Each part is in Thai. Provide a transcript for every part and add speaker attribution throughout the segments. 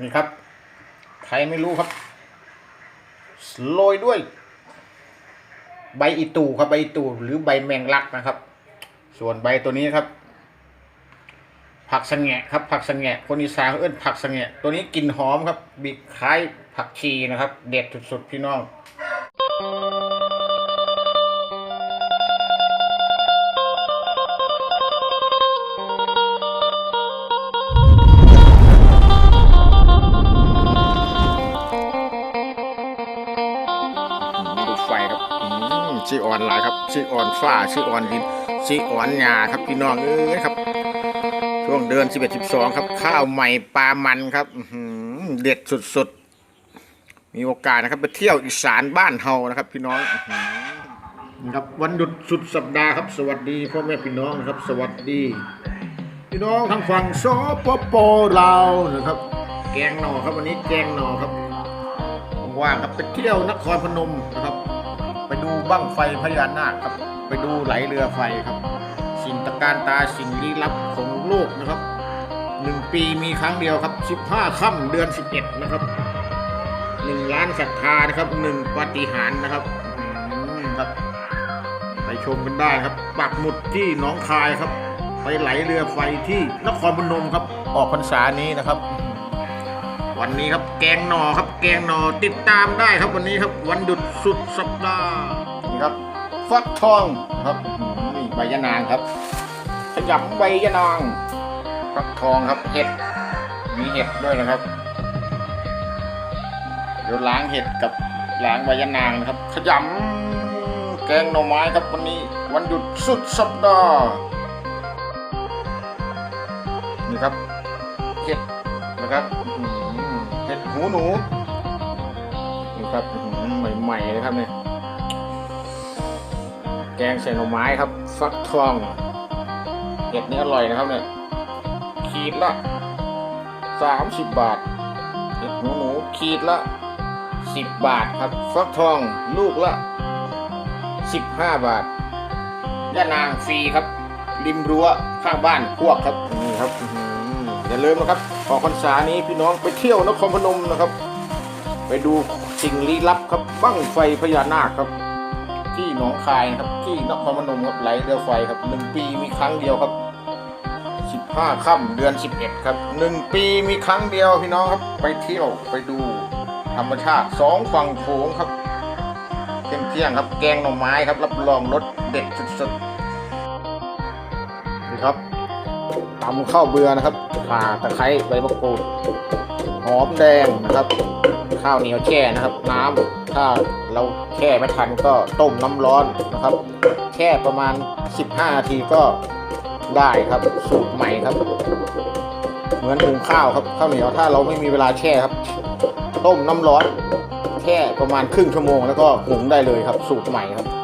Speaker 1: นี่ครับ ใครไม่รู้ครับโรยด้วย ใบอีตูครับใบอีตูหรือใบแมงลักนะครับ ส่วนใบตัวนี้ครับ ผักสะแงะครับ ผักสะแงะคนอีสานเขาเอื้นผักสะแงะตัวนี้กลิ่นหอมครับบิคล้ายผักชีนะครับ เด็ดสุดๆพี่น้อง ออนฟ้าชีออ่อนดินชีออ่อนหญ้าครับพี่น้องเอ้ยครับ ช่วงเดือน11 12 ครับ ข้าวใหม่ปลามันครับเด็ดสุดๆ มีโอกาสนะครับไปเที่ยวอีสานบ้านเฮานะครับ พี่น้องนะครับวันหยุดสุดสัปดาห์ครับ สวัสดีพ่อแม่พี่น้องนะครับ สวัสดี พี่น้องทางฝั่งสปปลาวนะครับ แกงหน่อครับวันนี้แกงหน่อครับว่างครับไปเที่ยวนครพนมนะครับ ไปดูบั้งไฟพญานาคครับ ไปดูไหลเรือไฟครับ สิ่งตะการตาสิ่งลี้ลับของโลกนะครับหนึ่งปีมีครั้งเดียวครับสิบห้าค่ำเดือนสิบเอ็ดนะครับหนึ่งล้านศรัทธานะครับหนึ่งปฏิหารนะครับครับไปชมกันได้ครับ ปักหมุดที่หนองคายครับ ไปไหลเรือไฟที่นครพนมครับ ออกพรรษานี้นะครับ วันนี้ครับแกงหน่อครับแกงหน่อติดตามได้ครับวันนี้ครับวันหยุดสุดสัปดาห์นี่ครับฟักทองครับนี่ใบยะนางครับขยำใบยะนางฟักทองครับเห็ดมีเห็ดด้วยนะครับเดี๋ยวล้างเห็ดกับล้างใบยะนางนะครับขยำแกงหน่อไม้ครับวันนี้วันหยุดสุดสัปดาห์นี่ครับเห็ดนะครับ หูหนูนี่ครับใหม่ๆเลยครับเนี่ยแกงใส่หน่อไม้ครับฟักทองเห็ดนี่อร่อยนะครับเนี่ยขีดละสามสิบบาทเห็ดหนูหนูขีดละสิบบาทครับ ฟักทองลูกละสิบห้าบาทย่านางฟรีครับ ริมรั้วข้างบ้านพวกครับนี่ครับอย่าลืมนะครับ ออกพรรษานี้พี่น้องไปเที่ยวนครพนมนะครับ ไปดูสิ่งลี้ลับครับบั้งไฟพญานาคครับ ที่หนองคายนะครับที่นครพนมครับไหลเรือไฟครับหนึ่งปีมีครั้งเดียวครับสิบห้าค่ำเดือนสิบเอ็ดครับหนึ่งปีมีครั้งเดียวพี่น้องครับ ไปเที่ยวไปดูธรรมชาติสองฝั่งโขงครับเที่ยงเที่ยงครับแกงหน่อไม้ครับรับรองรสเด็ดสุดๆนี่ครับ ตำข้าวเบื่อนะครับข่าตะไคร้ใบมะกรูดหอมแดงนะครับ ข้าวเหนียวแช่นะครับ น้ำถ้าเราแช่ไม่ทันก็ต้มน้ำร้อนนะครับแช่ประมาณ 15 นาทีก็ได้ครับสูตรใหม่ครับ เหมือนหุงข้าวครับข้าวเหนียวถ้าเราไม่มีเวลาแช่ครับ ต้มน้ำร้อนแช่ประมาณครึ่งชั่วโมงแล้วก็หุงได้เลยครับ สูตรใหม่ครับนี่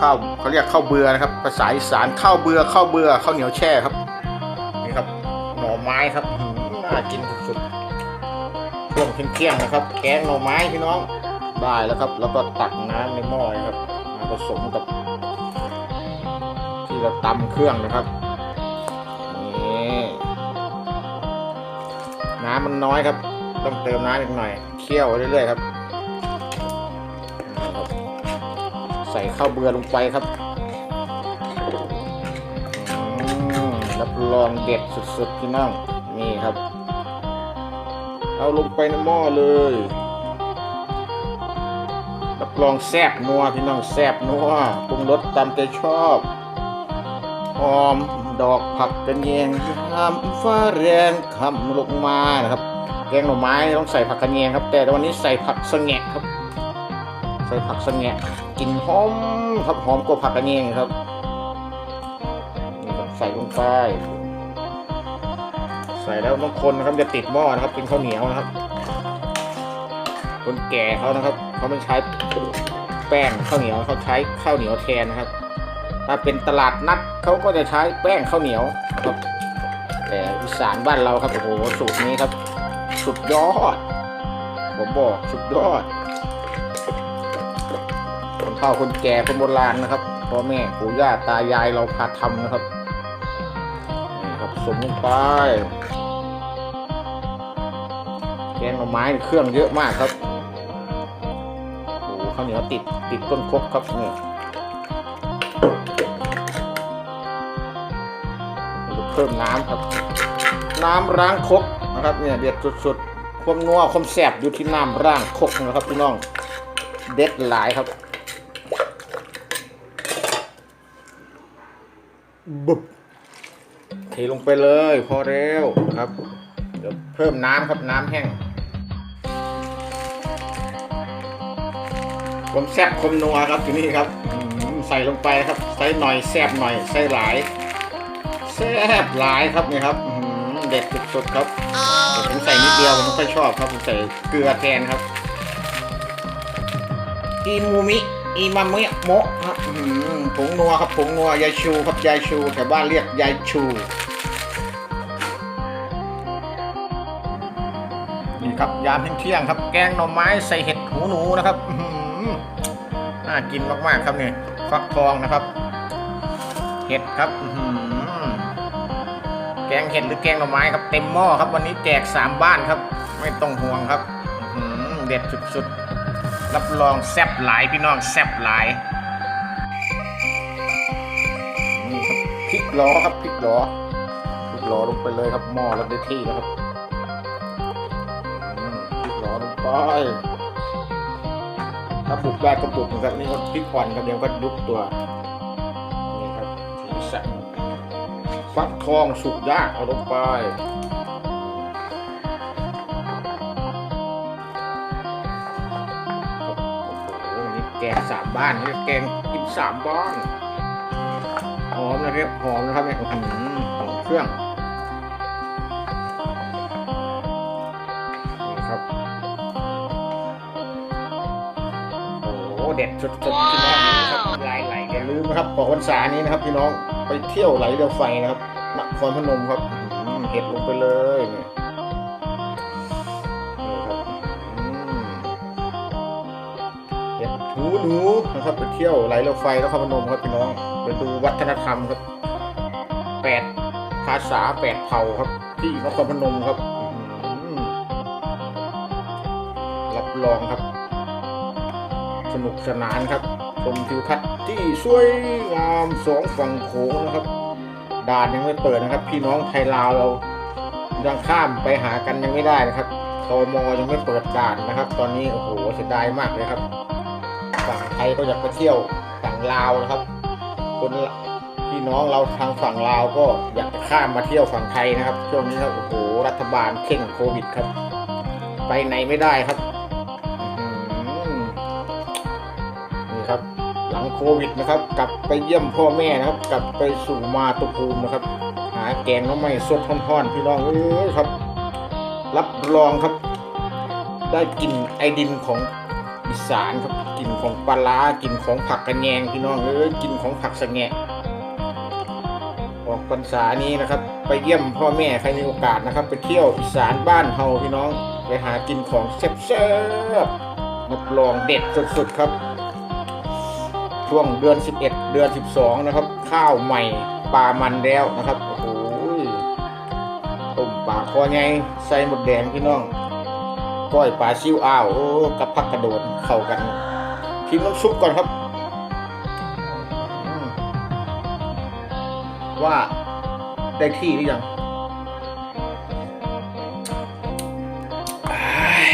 Speaker 1: ข้าวเขาเรียกข้าวเบือนะครับ ภาษาอีสานข้าวเบือข้าวเบือข้าวเหนียวแช่ครับนี่ครับหน่อไม้ครับหือน่ากินสุดๆช่วงเที่ยงๆนะครับ แกงหน่อไม้พี่น้องได้แล้วครับ แล้วก็ตักน้ำในหม้อครับมาผสมกับ ที่เราตำเครื่องนะครับนี่น้ำมันน้อยครับ ต้องเติมน้ำอีกหน่อยเคี่ยวเรื่อยๆครับ ข้าวเบือลงไปครับรับรองเด็ดสุดๆพี่น้องนี่ครับ เอาลงไปในหม้อเลยรับรองแซ่บนัวพี่น้องแซ่บนัวปรุงรสตามใจชอบหอมดอกผักกระเนียงทำฟ้าแรงคำลงมานะครับ แกงหน่อไม้ต้องใส่ผักกระเนียงครับ แต่วันนี้ใส่ผักสะแงะครับ ใส่ผักสะแงะกลิ่นหอมครับหอมกว่าผักกระเนียงครับนี่ครับใส่ลงไปใส่แล้วบางคนนะครับจะติดหม้อนะครับเป็นข้าวเหนียวนะครับ คนแก่เขานะครับเขาไม่ใช้แป้งข้าวเหนียวเขาใช้ข้าวเหนียวแทนนะครับ ถ้าเป็นตลาดนัดเขาก็จะใช้แป้งข้าวเหนียวครับแต่อีสานบ้านเราครับโอ้โหสูตรนี้ครับ สุดยอดผมบอกสุดยอด เฒ่าคนแก่คนโบราณนะครับพ่อแม่ปู่ย่าตายายเราพาทำนะครับนี่ครับสมลงไปแกงหน่อไม้เครื่องเยอะมากครับโอ้ข้าวเหนียวติดติดต้นครกครับนี่เพิ่มน้ำครับ น้ำล้างครกนะครับเนี่ยเด็ดสุดๆความนัวความแซ่บอยู่ที่น้ำล้างครกนะครับพี่น้องเด็ดหลายครับ บุบเทลงไปเลยพอแล้วครับ เดี๋ยวเพิ่มน้ำครับน้ำแห้งคมแซ่บคมนัวครับที่นี่ครับใส่ลงไปครับ ใส่หน่อยแซ่บหน่อยใส่หลายแซ่บหลายครับนี่ครับเด็ดสุดๆครับผมใส่นิดเดียวผมไม่ค่อยชอบครับผมใส่เกลือแทนครับอีมูมิ อีมามิโมะครับอื้อหือผงนัวครับผงนัวยายชูครับยายชูแต่บ้านเรียกยายชู นี่ครับยามเที่ยงๆครับ แกงหน่อไม้ใส่เห็ดหูหนูนะครับอื้อหือน่ากินมากๆครับนี่ฟักทองนะครับ เห็ดครับอื้อหือแกงเห็ดหรือแกงหน่อไม้ครับเต็มหม้อครับ วันนี้แจกสามบ้านครับ ไม่ต้องห่วงครับอื้อหือเด็ดสุดๆ รับรองแซ่บหลายพี่น้องแซ่บหลายนี่ครับพริกล้อครับพริกล้อพริกล้อลงไปเลยครับหม้อแล้วได้ที่แล้วครับพริกหลอลงไปถ้าปลูกได้ก็ปลูกนะครับนี่ก็พริกอ่อนครับเดี๋ยวก็ยุบตัวนี่ครับสีสันฟักทองสุกยากเอาลงไป แกงสามบ้านนี่แกงกินสามบ้านหอมนะครับหอมนะครับเนี่ยอื้อหือหอมเครื่องนี่ครับโอ้โหเด็ดสุดๆพี่น้องนะครับลายไหลอย่าลืมนะครับออกพรรษานี้นะครับ พี่น้องไปเที่ยวไหลเรือไฟนะครับนครพนมครับอื้อหือเห็ดลงไปเลยนี่นี่ ห็ดหูหนูนะครับไปเที่ยวไหลเรือไฟนครพนมครับพี่น้องไปดูวัฒนธรรมครับแปดภาษาแปดเผ่าครับ ที่นครพนมครับรับรองครับ สนุกสนานครับชมทิวทัศน์ที่สวยงามสองฝั่งโขงนะครับด่านยังไม่เปิดนะครับ พี่น้องไทยลาวเรายังข้ามไปหากันยังไม่ได้นะครับตมยังไม่เปิดด่านนะครับ ตอนนี้โอ้โหเสียดายมากเลยครับ ยก็อยากไปเที่ยวฝั่งลาวนะครับ คนพี่น้องเราทางฝั่งลาวก็อยากจะข้ามมาเที่ยวฝั่งไทยนะครับ ช่วงนี้ครับโอ้โหรัฐบาลเข่งโควิดครับ ไปไหนไม่ได้ครับนี่ครับ หลังโควิดนะครับ กลับไปเยี่ยมพ่อแม่นะครับ กลับไปสู่มาตุภูมินะครับ หาแกงน้ำไม่สดท่อนๆพี่น้องเอ้ยครับ รับรองครับ ได้กลิ่นไอดินของอีสานครับ กลิ่นของปลาร้ากลิ่นของผักกระแยงพี่น้องเอ้ยกลิ่นของผักสะแงะออกพรรษานี้นะครับ ไปเยี่ยมพ่อแม่ใครมีโอกาสนะครับ ไปเที่ยวอีสานบ้านเฮาพี่น้องไปหากินของแซ่บๆรับรองเด็ดสุดๆครับ ช่วงเดือน 11 เดือน 12 นะครับ ข้าวใหม่ปลามันแล้วนะครับโอ้โหต้มปลาคอไงใส่หมดแดงพี่น้อง ก้อยปลาซิวอ้าวกับผักกระโดดเข้ากัน ชิมน้ำซุปก่อนครับอืมว่าได้ที่หรือยังอ้าย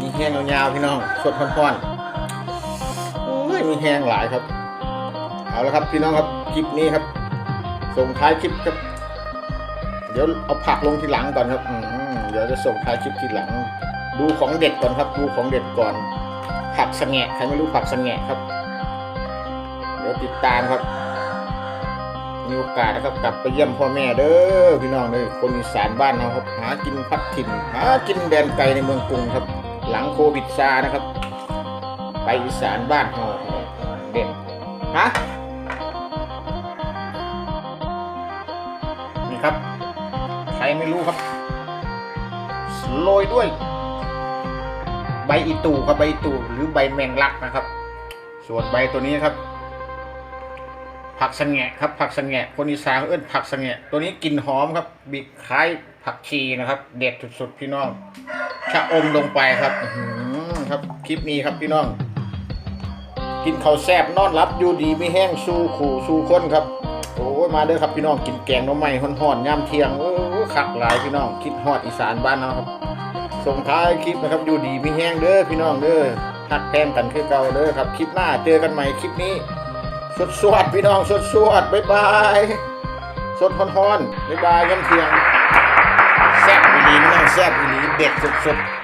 Speaker 1: มีแห้งยาวๆพี่น้อง สดพ่อนๆโอ้ยมีแห้งหลายครับ เอาละครับพี่น้องครับ คลิปนี้ครับ ส่งท้ายคลิปครับ เดี๋ยวเอาผักลงทีหลังก่อนครับอืมเดี๋ยวจะส่งท้ายคลิปทีหลัง ดูของเด็ดก่อนครับ ดูของเด็ดก่อน ผักสะแงะใครไม่รู้ผักสะแงะครับ เดี๋ยวติดตามครับ มีโอกาสนะครับกลับไปเยี่ยมพ่อแม่เด้อพี่น้องเด้อคนอีสานบ้านเราครับ หากินพัดถิ่นหากินแดนไกลในเมืองกรุงครับ หลังโควิดซานะครับ ไปอีสานบ้านเราเด็ดฮะนี่ครับ ใครไม่รู้ครับโรยด้วย ใบอีตูครับใบอีตูหรือใบแมงลักนะครับ ส่วนใบตัวนี้ครับ ผักสะแงะครับ ผักสะแงะคนอีสานเอิ้นผักสะแงะตัวนี้กลิ่นหอมครับ บีบคล้ายผักชีนะครับ เด็ดสุดๆพี่น้องชะอมลงไปครับอืครับคลิปนี้ครับพี่น้อง กินข้าวแซ่บนอนรับอยู่ดีไม่แห้งสู้ขู่สู้คนครับโอ้ยมาเด้อครับพี่น้องกินแกงน้ำไม้ห่อนๆยามเทียงโอ้ยคักหลายพี่น้องคิดฮอดอีสานบ้านเราครับ ส่งท้ายคลิปนะครับอยู่ดีมีแห้งเด้อพี่น้องเด้อหักแพงกันคือเก่าเด้อครับ คลิปหน้าเจอกันใหม่คลิปนี้ สดสวดๆพี่น้องสดสวดๆบ๊ายบายสดฮ้อนๆบ๊ายบายยันเทียงแซ่บอีหลีน้องแซ่บอีหลีเด็ดสดๆ